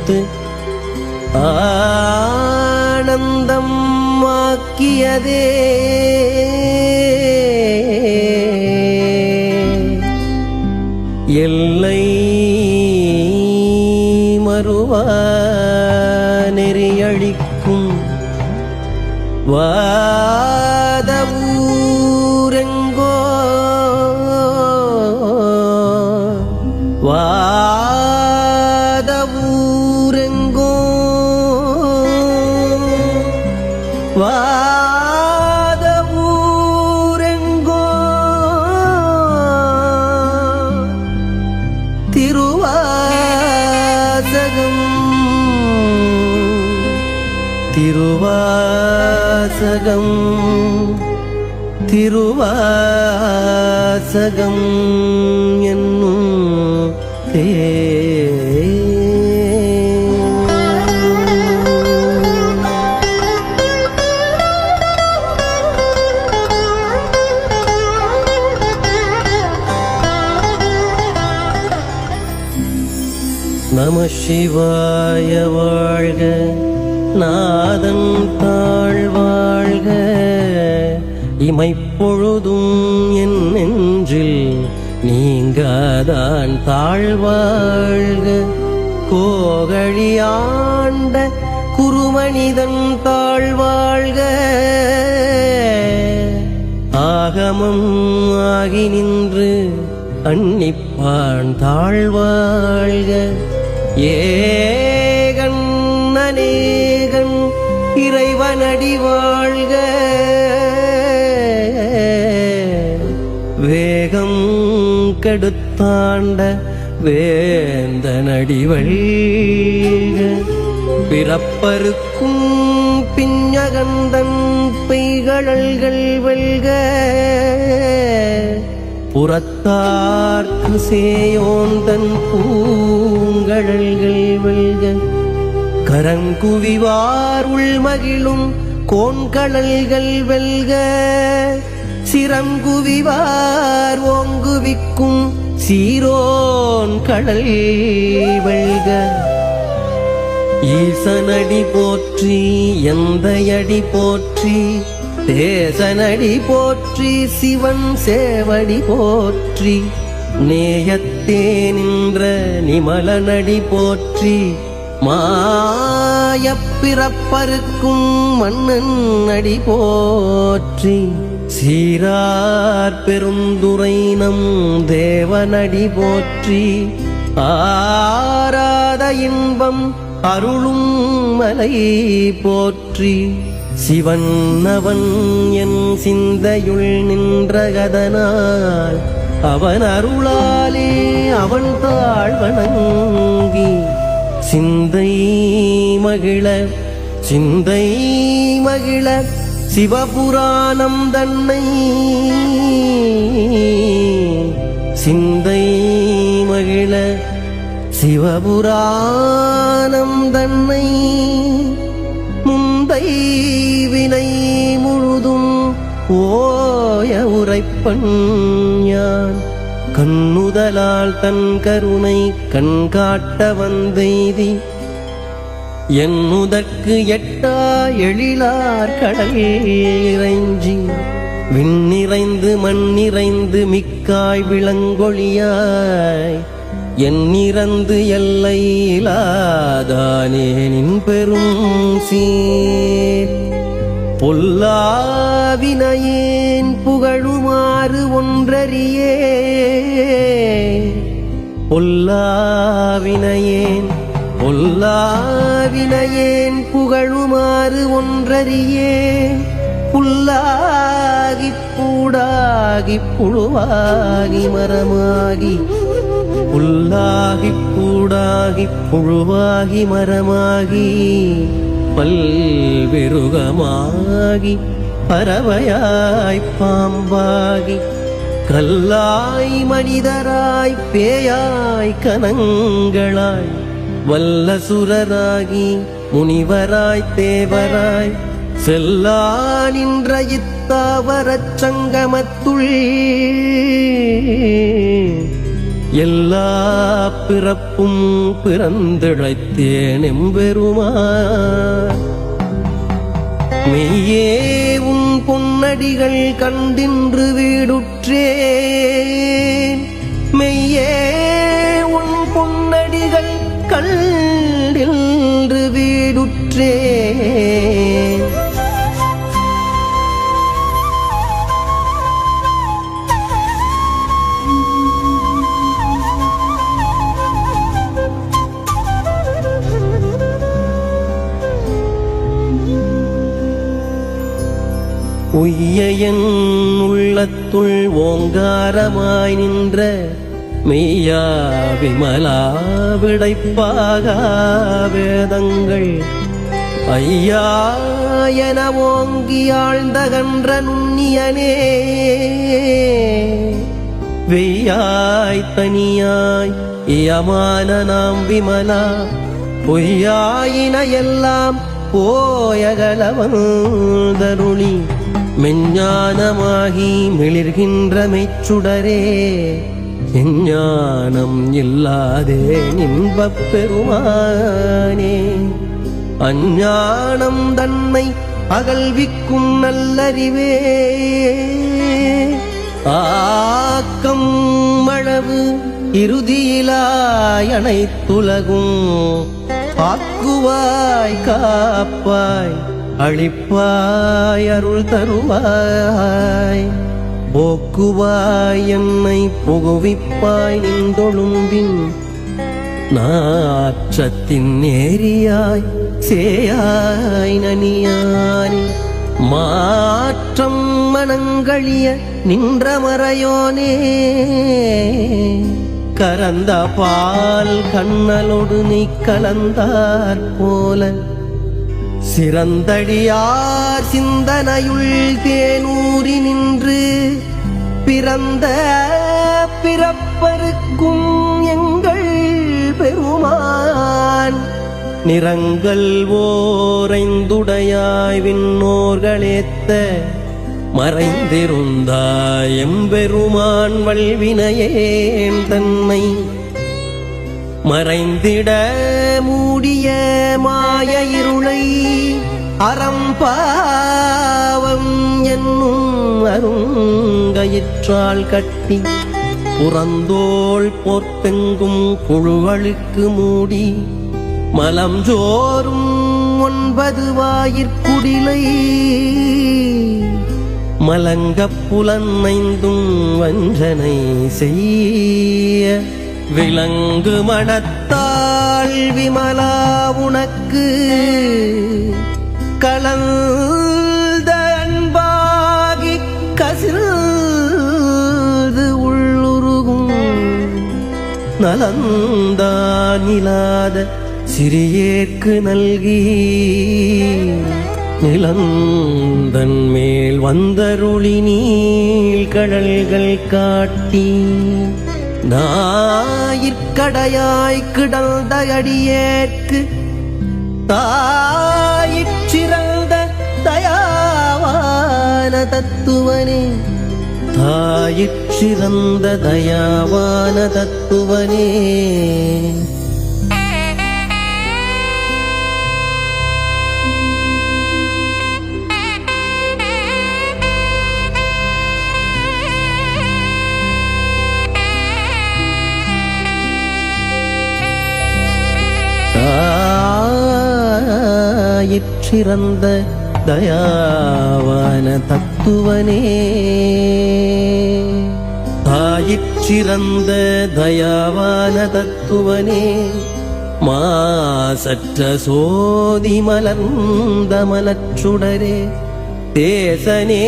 கொடுத்து ஆனந்தம் ஆக்கியதே. எல்லை மறுவா நெறியழிக்கும் வாதவூரெங்கோ. வா திருவாசகம் திருவாசகம் என்னும் தே. நம சிவாய வாழ்க. நாதன் தாழ்வாழ்க இமைப்பொழுதும் என் நெஞ்சில் நீங்காதான் தாழ்வாழ்க கோகழியாண்ட குருமனிதன் தாழ்வாழ்க ஆகமம் ஆகி நின்று அன்னிப்பான் தாழ்வாழ்க ஏகன் அநேகன் இறைவனடி வாழ்க. வேகம் கெடுத்தாண்ட வேந்த வழிக. பிறப்பருக்கும் பிஞ்சகந்தன் பெய்கழல்கள் வெல்க. புறத்தார்க்கு சேயோந்தன் பூங்கழல்கள் வெல்க. கரங்குவிவார் உள்மகிழும் கோண்கழல்கள் வெல்க. சிரங்குவிவார் ஓங்குவிக்கும் சீரோன் கடல் வெல்க. ஈசனடி போற்றி எந்தையடி போற்றி தேசனடி போற்றி சிவன் சேவடி போற்றி நேயத்தே நின்ற நிமலனடி போற்றி மாயப்பிறப்பருக்கும் மன்னன் அடி போற்றி. சீரார் பெருந்துரை நம் தேவனடி போற்றி. ஆராத இன்பம் அருளும் மலை போற்றி. சிவன் அவன் என் சிந்தையுள் நின்றகதனால் அவன் அருளாலே அவன் தாழ் வணங்கி சிந்தை மகிழ சிந்தை மகிழ சிவபுராணம் தன்னை. சிந்தை மகிழ சிவபுராணம் தன்னை. முந்தை வினை முழுதும் ஓய உரைப்பன் யான். கண்ணுதலால் தன் கருணை கண்காட்ட வந்தெய்தி. என்னுதற்கு எட்டா எழிலார் கடல் விண்ணிறைந்து மண்ணிறைந்து மிக்காய் விளங்கொழியாய். என்னிறந்து எல்லையிலாதானே நின் பெரும் சீர். பொல்லாவினையேன் புகழுமாறு ஒன்றறியே பொல்லாவினையேன் பொல்லாவினையேன் புகழுமாறு ஒன்றறியே. புல்லாகி பூடாகி புழுவாகி மரமாகி புல்லாகி பூடாகிப் புழுவாகி மரமாகி பல்வெருகமாகி பறவையாய் பாம்பாகி கல்லாய் மனிதராய் பேயாய் கனங்களாய் வல்ல சுரராகி முனிவராய் தேவராய் செல்லா நின்ற இத்தாவரச் சங்கமத்துள். எல்லா பிறப்பும் பிறந்திழைத்தேன் எம்பெருமா மெய்யே உன் பொன்னடிகள் கண்டின்று வீடு உற்றேன் மெய்யே உன் பொன்னடிகள் கண்டின்று வீடுற்றேன். உய்ய உள்ளத்துள் ஓங்காரமாய் நின்ற மெய்யா விமலா விடைப்பாக வேதங்கள். ஐயா என ஓங்கி ஆழ்ந்தகன்ற நுண்ணியனே வெய்யாய் தனியாய் இயமான நாம் விமலா பொய்யாயின எல்லாம் போயகலவன் போயகலவந்தருளி மெஞ்ஞானமாகி மிளிர்கின்ற மெச்சுடரே எஞ்ஞானம் இல்லாதே இன்பப் பெருமானே. அஞ்ஞானம் தன்னை அகழ்விக்கும் நல்லறிவே. ஆக்கம் அளவு இறுதியிலாய் அனைத்துலகும். ஆக்குவாய் காப்பாய் அழிப்பாய் அருள் தருவாய். போக்குவாய் என்னை புகுவிப்பாய் நின்றொழும்பின் நாற்றத்தின் நேரியாய் சேயாய் நனியானி மாற்றம் மனங்களிய நின்ற மறையோனே கரந்த பால் கண்ணலோடு நீ கலந்தாற் போல சிறந்தடியார் சிந்தனையுள் தேனூறி நின்று பிறந்த பிறப்பருக்கும் எங்கள் பெருமான். நிறங்கள் ஓரைந்துடையாய் விண்ணோர்களேத்த மறைந்திருந்தாய் எம்பெருமான் வல்வினையேன் தன்னை. மறைந்திட மூடிய மாய இரு அறம்பாவம் என்னும் அருங்கயிற்றால் கட்டி புறந்தோள் போர்த்தெங்கும் புழுவழுக்கு மூடி மலம் ஜோறும் ஒன்பது வாயிற்குடிலை மலங்கப் புலனைந்தும் வஞ்சனை செய்ய விலங்கு மனத்தாள் விமலா உனக்கு கலந்த அன்பாகி கசிந்து உள்ளுருகும் நலந்தானிலாத சிறியேற்கு நல்கி நிலந்தன் மேல் வந்தருளி நீள் கடல்கள் காட்டி நாயிற்கடையாய் கிடந்த அடியேற்கு தாயிற்றிறந்த தத்துவனே. தாயிற்றிறந்த தயாவான தத்துவனே. தாயிற்றிறந்த தயாவான தத்துவனே தாயிற்றிறந்த தயாவான தத்துவனே மாசற்ற சோதி மலர்ந்த மலச்சுடரே தேசனே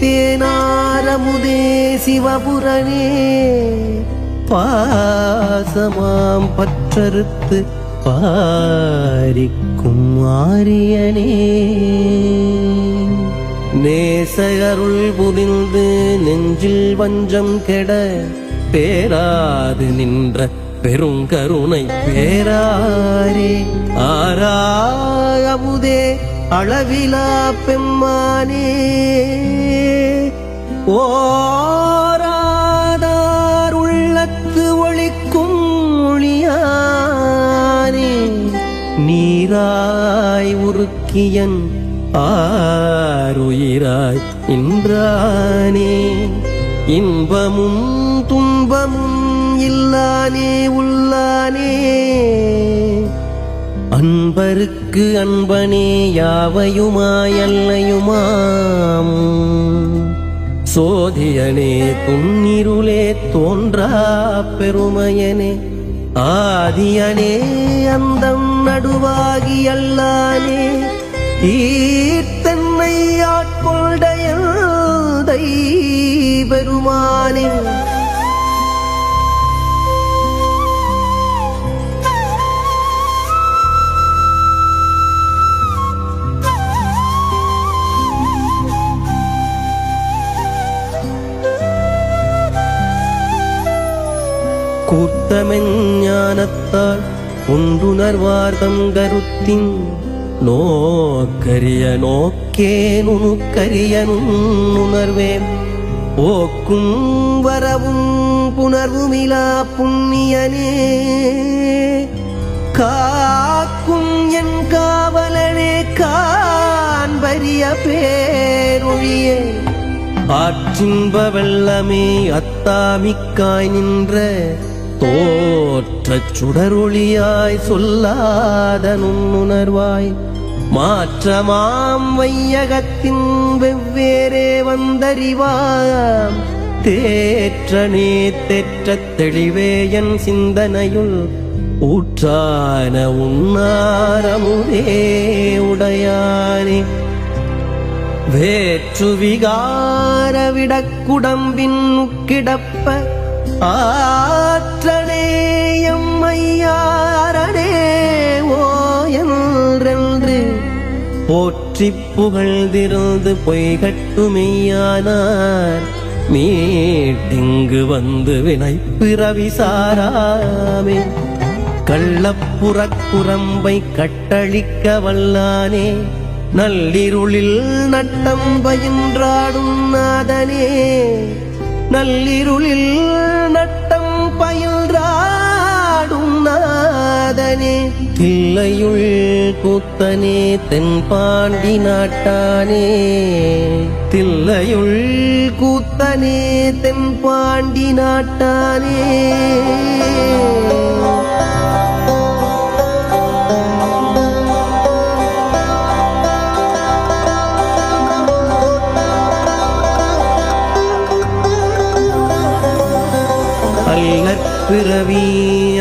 தேனாரமுதே சிவபுரனே பாசமாம் பற்றறுத்து பாரிக்கும் ஆரியனே நேசகருள் புரிந்து நெஞ்சில் வஞ்சம் கெட பேராது நின்ற பெருங்கருணை பேராரே ஆராயமுதே அளவிலா பெம்மானே ஓ உருக்கியன் ஆருயிராய் இன்றானே இன்பமும் துன்பமும் இல்லானே உள்ளானே. அன்பருக்கு அன்பனே யாவையுமாயல்லையுமாம் சோதியனே துன்னிருளே தோன்றா பெருமையனே. ஆதியனே அந்தம் நடுவாகி அல்லானே. ஈர்த்தன்னை ஆட்கொண்டைய பெருமானே கூர்த்தமெஞ்ஞானத்தால் ஒன்றுணர்வார் கருத்தின் நோக்கரிய நோக்கே நுணுக்கரிய உணர்வேன் ஓக்கும் வரவும் புணர்வுமிலா புண்ணியனே. காக்கும் என் காவலனே காண்பரிய பேரொழியே. ஆற்றின்ப வெள்ளமே அத்தாமிக்காய் நின்ற தோற்றச் சுடரொளியாய் சொல்லாத நுண்ணுணர்வாய். மாற்றமாம் வையகத்தின் வெவ்வேறே வந்தறிவாம். தேற்றனே தெற்ற தெளிவே என் சிந்தனையுள். ஊற்றான உன்னாரமுதே உடையானே. வேற்று விகார விடக்குடம்பின் கிடப்ப ஆ போற்றி புகழ்ந்திருந்து பொய்கட்டுமையானார் மீட்டிங்கு வந்து வினை பிறவி சாராமே. கள்ளப்புறக் குரம்பை கட்டழிக்க வல்லானே. நள்ளிருளில் நட்டம் பயின்றாடும் நாதனே. நள்ளிருளில் நட்டம் பயின்றாடும் நாதனே தில்லையுள் கூத்தனே தென்பாண்டி நாட்டானே. தில்லையுள் கூத்தனே தென்பாண்டி நாட்டானே. அல்லற் பிறவி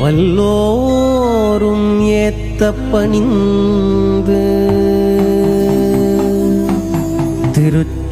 வல்லோரும் ஏத்த பணிந்து திருச்சிற்றம்பலம்.